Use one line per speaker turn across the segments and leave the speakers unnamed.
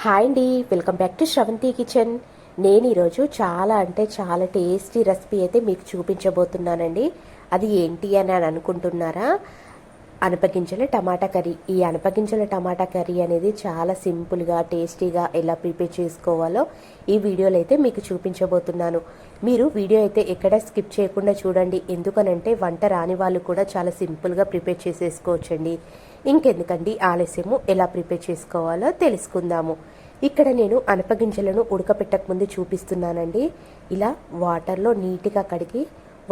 Hi అండి welcome back to Sravanthi kitchen. నేను ఈరోజు చాలా అంటే చాలా టేస్టీ రెసిపీ అయితే మీకు చూపించబోతున్నానండి. అది ఏంటి అని అని అనుకుంటున్నారా? అనపగింజల టమాటా కర్రీ. ఈ అనపగింజల టమాటా కర్రీ అనేది చాలా సింపుల్గా టేస్టీగా ఎలా ప్రిపేర్ చేసుకోవాలో ఈ వీడియోలో అయితే మీకు చూపించబోతున్నాను. మీరు వీడియో అయితే ఎక్కడ స్కిప్ చేయకుండా చూడండి. ఎందుకనంటే వంట రాని వాళ్ళు కూడా చాలా సింపుల్గా ప్రిపేర్ చేసేసుకోవచ్చండి. ఇంకెందుకండి ఆలస్యము ఎలా ప్రిపేర్ చేసుకోవాలో తెలుసుకుందాము. ఇక్కడ నేను అనపగింజలను ఉడకపెట్టక ముందు చూపిస్తున్నానండి. ఇలా వాటర్లో నీట్గా కడిగి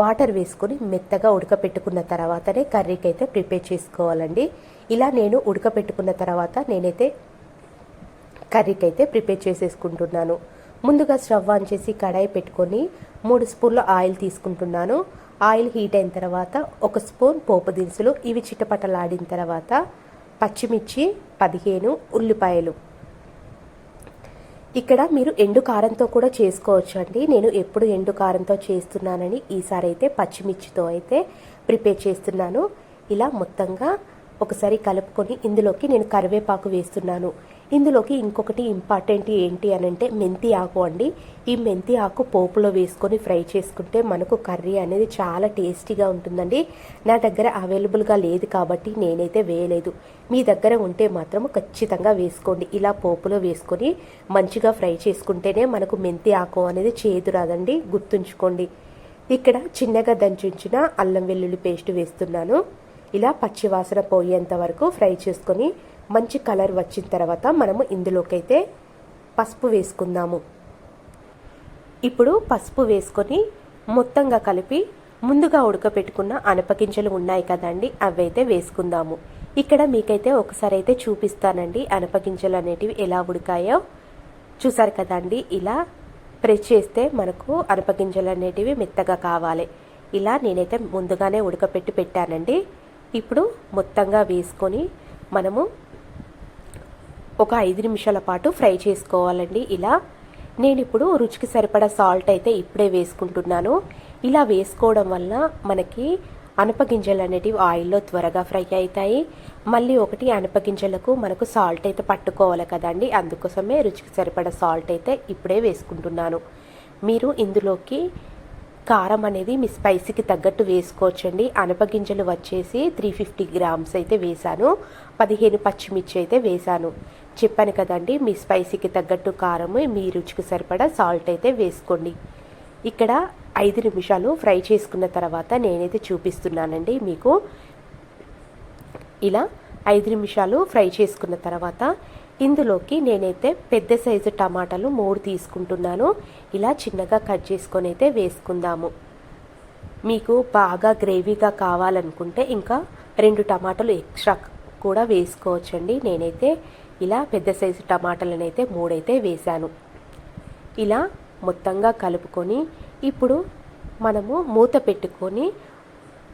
వాటర్ వేసుకొని మెత్తగా ఉడకపెట్టుకున్న తర్వాతనే కర్రీకి అయితే ప్రిపేర్ చేసుకోవాలండి. ఇలా నేను ఉడకపెట్టుకున్న తర్వాత నేనైతే కర్రీకి అయితే ప్రిపేర్ చేసేసుకుంటున్నాను. ముందుగా స్టవ్ ఆన్ చేసి కడాయి పెట్టుకొని మూడు స్పూన్ల ఆయిల్ తీసుకుంటున్నాను. ఆయిల్ హీట్ అయిన తర్వాత ఒక స్పూన్ పోపు దినుసులు ఇవి చిటపటలాడిన తర్వాత పచ్చిమిర్చి పదిహేను ఉల్లిపాయలు. ఇక్కడ మీరు ఎండు కారంతో కూడా చేసుకోవచ్చు అండి నేను ఎప్పుడు ఎండు కారంతో చేస్తున్నానని ఈసారి అయితే పచ్చిమిర్చితో అయితే ప్రిపేర్ చేస్తున్నాను. ఇలా మొత్తంగా ఒకసారి కలుపుకొని ఇందులోకి నేను కరివేపాకు వేస్తున్నాను. ఇందులోకి ఇంకొకటి ఇంపార్టెంట్ ఏంటి అని అంటే మెంతి ఆకు అండి. ఈ మెంతి ఆకు పోపులో వేసుకొని ఫ్రై చేసుకుంటే మనకు కర్రీ అనేది చాలా టేస్టీగా ఉంటుందండి. నా దగ్గర అవైలబుల్గా లేదు కాబట్టి నేనైతే వేయలేదు. మీ దగ్గర ఉంటే మాత్రం ఖచ్చితంగా వేసుకోండి. ఇలా పోపులో వేసుకొని మంచిగా ఫ్రై చేసుకుంటేనే మనకు మెంతి ఆకు అనేది చేదు రాదండి. గుర్తుంచుకోండి. ఇక్కడ చిన్నగా దంచుంచిన అల్లం వెల్లుల్లి పేస్ట్ వేస్తున్నాను. ఇలా పచ్చివాసన పోయేంత వరకు ఫ్రై చేసుకొని మంచి కలర్ వచ్చిన తర్వాత మనము ఇందులోకైతే పసుపు వేసుకుందాము. ఇప్పుడు పసుపు వేసుకొని మొత్తంగా కలిపి ముందుగా ఉడకపెట్టుకున్న అనపగింజలు ఉన్నాయి కదండి అవైతే వేసుకుందాము. ఇక్కడ మీకైతే ఒకసారి అయితే చూపిస్తానండి అనపగింజలు అనేటివి ఎలా ఉడికాయో. చూసారు కదండి ఇలా ప్రెస్ చేస్తే మనకు అనపగింజలు అనేటివి మెత్తగా కావాలి. ఇలా నేనైతే ముందుగానే ఉడకపెట్టి పెట్టానండి. ఇప్పుడు మొత్తంగా వేసుకొని మనము ఒక ఐదు నిమిషాల పాటు ఫ్రై చేసుకోవాలండి. ఇలా నేను ఇప్పుడు రుచికి సరిపడా సాల్ట్ అయితే ఇప్పుడే వేసుకుంటున్నాను. ఇలా వేసుకోవడం వల్ల మనకి అనపగింజలు అనేటివి ఆయిల్లో త్వరగా ఫ్రై అవుతాయి. మళ్ళీ ఒకటి అనపగింజలకు మనకు సాల్ట్ అయితే పట్టుకోవాలి కదండి. అందుకోసమే రుచికి సరిపడా సాల్ట్ అయితే ఇప్పుడే వేసుకుంటున్నాను. మీరు ఇందులోకి కారం అనేది మీ స్పైసీకి తగ్గట్టు వేసుకోవచ్చండి. అనపగింజలు వచ్చేసి త్రీ ఫిఫ్టీ గ్రామ్స్ అయితే వేశాను. పదిహేను పచ్చిమిర్చి అయితే వేశాను. చెప్పాను కదండి మీ స్పైసీకి తగ్గట్టు కారము మీ రుచికి సరిపడా సాల్ట్ అయితే వేసుకోండి. ఇక్కడ ఐదు నిమిషాలు ఫ్రై చేసుకున్న తర్వాత నేనైతే చూపిస్తున్నానండి మీకు. ఇలా ఐదు నిమిషాలు ఫ్రై చేసుకున్న తర్వాత ఇందులోకి నేనైతే పెద్ద సైజు టమాటాలు మూడు తీసుకుంటున్నాను. ఇలా చిన్నగా కట్ చేసుకొని అయితే వేసుకుందాము. మీకు బాగా గ్రేవీగా కావాలనుకుంటే ఇంకా రెండు టమాటాలు ఎక్స్ట్రా కూడా వేసుకోవచ్చండి. నేనైతే ఇలా పెద్ద సైజు టమాటాలను అయితే మూడైతే వేశాను. ఇలా మొత్తంగా కలుపుకొని ఇప్పుడు మనము మూత పెట్టుకొని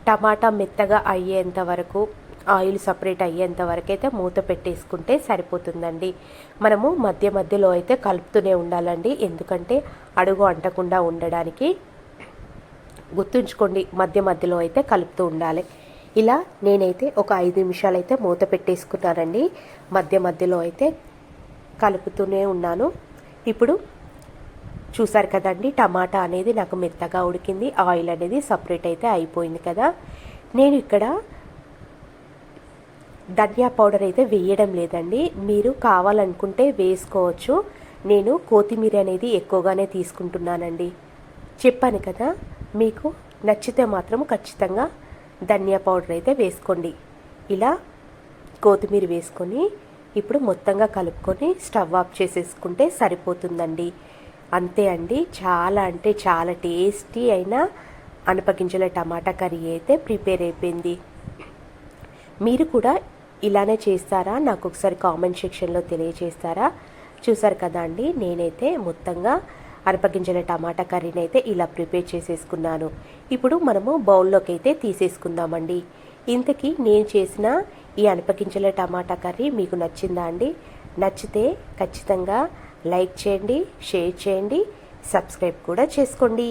టమాటా మెత్తగా అయ్యేంత వరకు ఆయిల్ సపరేట్ అయ్యేంత వరకు అయితే మూత పెట్టేసుకుంటే సరిపోతుందండి. మనము మధ్య మధ్యలో అయితే కలుపుతూనే ఉండాలండి. ఎందుకంటే అడుగు అంటకుండా ఉండడానికి గుర్తుంచుకోండి మధ్య మధ్యలో అయితే కలుపుతూ ఉండాలి. ఇలా నేనైతే ఒక ఐదు నిమిషాలు అయితే మూత పెట్టేసుకున్నానండి. మధ్య మధ్యలో అయితే కలుపుతూనే ఉన్నాను. ఇప్పుడు చూసారు కదండి టమాటా అనేది నాకు మెత్తగా ఉడికింది. ఆయిల్ అనేది సపరేట్ అయితే అయిపోయింది కదా. నేను ఇక్కడ ధనియా పౌడర్ అయితే వేయడం లేదండి. మీరు కావాలనుకుంటే వేసుకోవచ్చు. నేను కొత్తిమీర అనేది ఎక్కువగానే తీసుకుంటున్నానండి. చెప్పాను కదా మీకు నచ్చితే మాత్రం ఖచ్చితంగా ధనియా పౌడర్ అయితే వేసుకోండి. ఇలా కొత్తిమీర వేసుకొని ఇప్పుడు మొత్తంగా కలుపుకొని స్టవ్ ఆఫ్ చేసేసుకుంటే సరిపోతుందండి. అంతే అండి. చాలా అంటే చాలా టేస్టీ అయిన అనపగింజల టమాటా కర్రీ అయితే ప్రిపేర్ అయిపోయింది. మీరు కూడా ఇలానే చేస్తారా? నాకు ఒకసారి కామెంట్ సెక్షన్లో తెలియజేస్తారా? చూసారు కదా అండి నేనైతే మొత్తంగా అరపగింజల టమాటా కర్రీని అయితే ఇలా ప్రిపేర్ చేసేసుకున్నాను. ఇప్పుడు మనము బౌల్లోకి అయితే తీసేసుకుందామండి. ఇంతకీ నేను చేసిన ఈ అనపగింజల టమాటా కర్రీ మీకు నచ్చిందా అండి? నచ్చితే ఖచ్చితంగా లైక్ చేయండి షేర్ చేయండి సబ్స్క్రైబ్ కూడా చేసుకోండి.